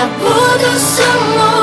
Я буду сумувати